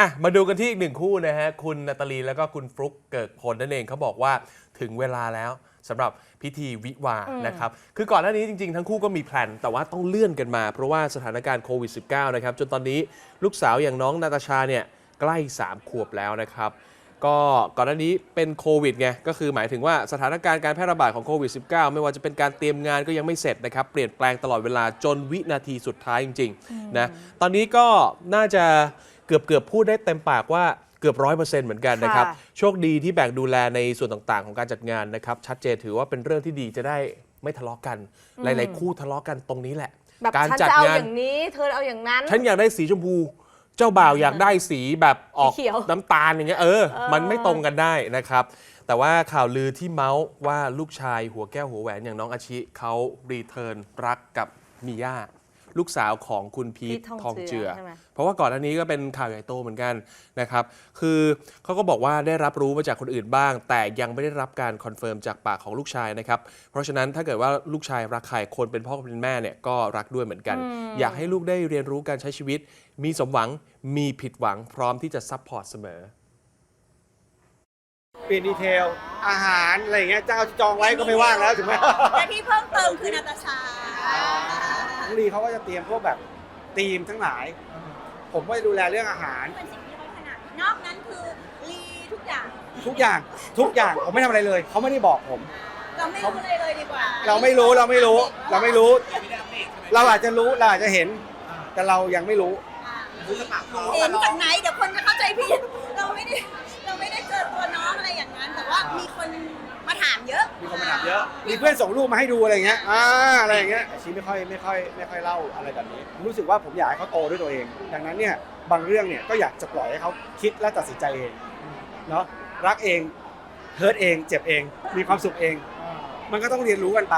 อะมาดูกันที่อีกหนึ่งคู่นะฮะ คุณนาตาลีแล้วก็คุณฟลุกเกิกพลนั่นเองเขาบอกว่าถึงเวลาแล้วสำหรับพิธีวิวาห์นะครับ คือก่อนหน้านี้จริง ๆ ทั้งคู่ก็มีแพลนแต่ว่าต้องเลื่อนกันมา เพราะว่าสถานการณ์โควิด -19 นะครับ จนตอนนี้ลูกสาวอย่างน้องนาตาชาเนี่ย ใกล้ 3 ขวบแล้วนะครับ ก็ก่อนหน้านี้เป็นโควิดไง ก็คือหมายถึงว่าสถานการณ์การแพร่ระบาดของโควิด -19 ไม่ว่าจะเป็นการเตรียมงานก็ยังไม่เสร็จนะครับ เปลี่ยนแปลงตลอดเวลาจนวินาทีสุดท้ายจริงๆนะ ตอนนี้ก็น่าจะ เกือบเกือบๆพูดได้เต็มปากว่าเกือบร้อยเปอร์เซ็นต์เหมือนกันนะครับค่ะโชคดีที่แบ่งดูแลในส่วนต่างๆ ของการจัดงานนะครับ ชัดเจนถือว่าเป็นเรื่องที่ดีจะได้ไม่ทะเลาะกัน หลายๆ คู่ทะเลาะกันตรงนี้แหละ แบบการฉันจัดจะเอางาอนย่างนี้ เธอเอาอย่างนั้น ฉันอยากได้สีชมพู เจ้าบ่าวอยากได้สีแบบออกสีเขียวน้ำตาลอย่างเงี้ยเออ เออ มันไม่ตรงกันได้นะครับ แต่ว่าข่าวลือที่เมาส์ว่าลูกชายหัวแก้วหัวแหวนอย่างน้องอาชิเขารีเทิร์นรักกับมิย่า ลูกสาวของคุณพีพีทททองทองเจือเจือใช่ไหมเพราะว่าก่อนหน้านี้ก็เป็นข่าวใหญ่โตเหมือนกันนะครับ คือเขาก็บอกว่าได้รับรู้มาจากคนอื่นบ้าง แต่ยังไม่ได้รับการคอนเฟิร์มจากปากของลูกชายนะครับ เพราะฉะนั้นถ้าเกิดว่าลูกชายรักใครคนเป็นพ่อเป็นแม่เนี่ยก็รักด้วยเหมือนกัน อยากให้ลูกได้เรียนรู้การใช้ชีวิต มีสมหวังมีผิดหวังพร้อมที่จะซัพพอร์ตเสมอเปลี่ยนดีเทล อาหาร อะไรอย่างเงี้ยเจ้าจองไว้ก็ไม่ว่างแล้วถูกไหมและที่เพิ่มเติมคือนาตาชา น้องลีเขาก็จะเตรียมพวกแบบธีมทั้งหลาย ผมก็จะดูแลเรื่องอาหาร เป็นสิ่งที่เขาถนัดนอกนั้นคือรีทุกอย่าง ทุกอย่างทุกอย่างผมไม่ทำอะไรเลยเขาไม่ได้บอกผม เราไม่รู้เลยเลยดีกว่าเราไม่รู้เราไม่รู้ เราไม่รู้ เราอาจจะรู้เราอาจจะเห็น แต่เรายังไม่รู้ อ่าเห็นจากไหนเดี๋ยวคนจะเข้าใจผิดเราไม่ได้เราไม่ได้เจอ มเยอะมีเพื่อนส่งรูปมาให้ดูอะไรอย่างเงี้ยอ่าอะไรอย่างเงี้ยชีไม่ค่อยไม่ค่อยไม่ค่อยเล่าอะไรแบบนี้รู้สึกว่าผมอยากให้เขาโตด้วยตัวเอง ดังนั้นเนี่ยบางเรื่องเนี่ยก็อยากจะปล่อยให้เขาคิดและตัดสินใจเองเนาะรักเองเฮิร์ตเอง เจ็บเอง มีความสุขเอง มันก็ต้องเรียนรู้กันไป